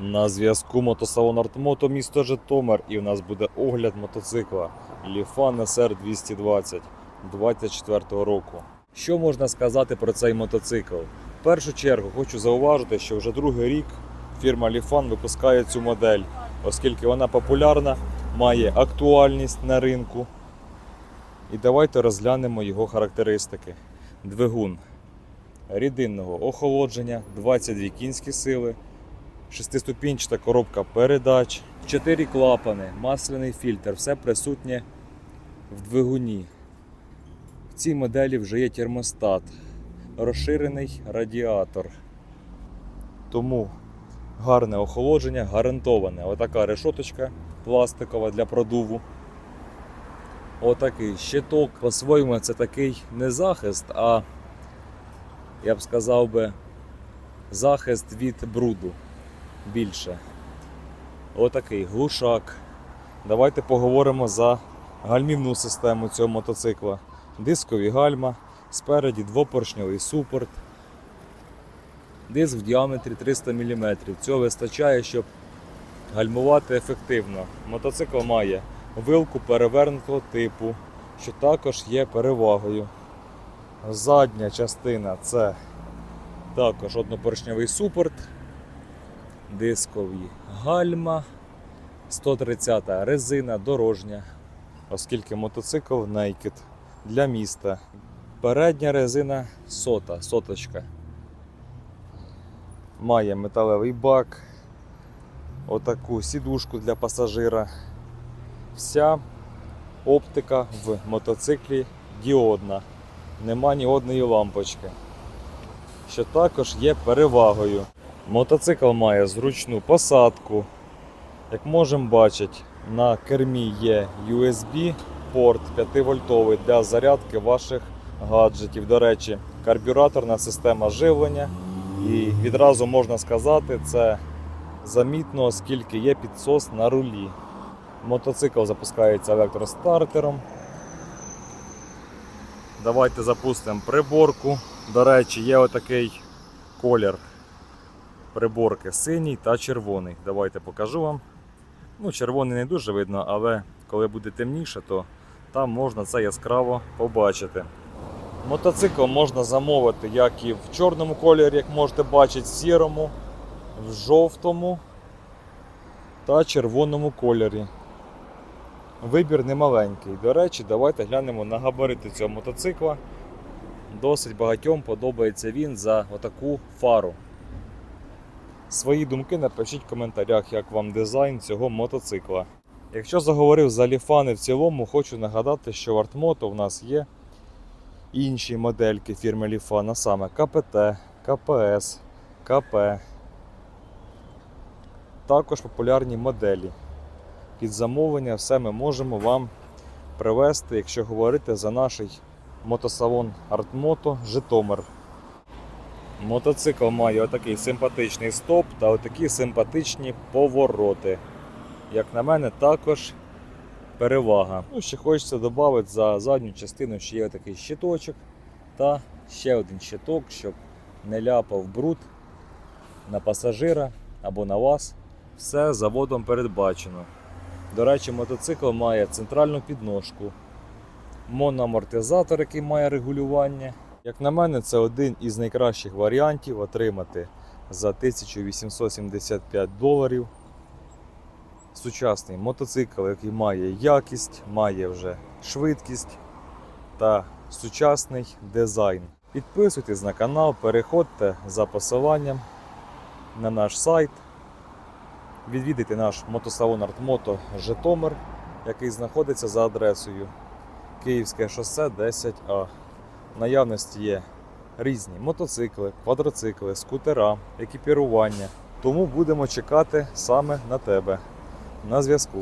На зв'язку мотосалон Артмото місто Житомир і в нас буде огляд мотоцикла Lifan SR 220 24 року. Що можна сказати про цей мотоцикл? В першу чергу хочу зауважити, що вже другий рік фірма Lifan випускає цю модель, оскільки вона популярна, має актуальність на ринку. І давайте розглянемо його характеристики. Двигун рідинного охолодження, 22 кінські сили, шестиступінчата коробка передач, 4 клапани, масляний фільтр, все присутнє в двигуні. В цій моделі вже є термостат, розширений радіатор. Тому гарне охолодження, гарантоване. Отака решоточка пластикова для продуву. Отакий щиток. По-своєму, це такий не захист, а я б сказав би захист від бруду більше. Отакий глушак. Давайте поговоримо за гальмівну систему цього мотоцикла. Дискові гальма, спереді двопоршньовий супорт. Диск в діаметрі 300 мм. Цього вистачає, щоб гальмувати ефективно. Мотоцикл має вилку перевернутого типу, що також є перевагою. Задня частина це також однопоршневий супорт, дискові гальма, 130 резина дорожня, оскільки мотоцикл Naked для міста. Передня резина сота, соточка. Має металевий бак, отаку сідушку для пасажира. Вся оптика в мотоциклі діодна нема ні одної лампочки, що також є перевагою. Мотоцикл має зручну посадку. Як можемо бачити, на кермі є USB порт 5 вольтовий для зарядки ваших гаджетів. До речі, карбюраторна система живлення. І відразу можна сказати, це замітно, оскільки є підсос на рулі. Мотоцикл запускається електростартером. Давайте запустимо приборку. До речі, є отакий колір приборки синій та червоний. Давайте покажу вам. Ну, червоний не дуже видно, але коли буде темніше, то там можна це яскраво побачити. Мотоцикл можна замовити як і в чорному кольорі, як можете бачити, в сірому, в жовтому та червоному кольорі. Вибір немаленький. До речі, давайте глянемо на габарити цього мотоцикла. Досить багатьом подобається він за отаку фару. Свої думки напишіть в коментарях, як вам дизайн цього мотоцикла. Якщо заговорив за ліфани в цілому, хочу нагадати, що в Артмото в нас є інші модельки фірми Ліфан, саме КПТ, КПС, КП. Також популярні моделі під замовлення все ми можемо вам привезти, якщо говорити за наш мотосалон Артмото Житомир. Мотоцикл має отакий симпатичний стоп та отакі симпатичні повороти. Як на мене, також перевага. Ну, ще хочеться додати за задню частину ще є такий щиточок та ще один щиток, щоб не ляпав бруд на пасажира або на вас. Все заводом передбачено. До речі, мотоцикл має центральну підножку, моноамортизатор, який має регулювання. Як на мене, це один із найкращих варіантів отримати за 1875 доларів. Сучасний мотоцикл, який має якість, має вже швидкість та сучасний дизайн. Підписуйтесь на канал, переходьте за посиланням на наш сайт. Відвідайте наш мотосалон Артмото Житомир, який знаходиться за адресою Київське шосе 10А. Наявності є різні мотоцикли, квадроцикли, скутера, екіпірування. Тому будемо чекати саме на тебе. На зв'язку.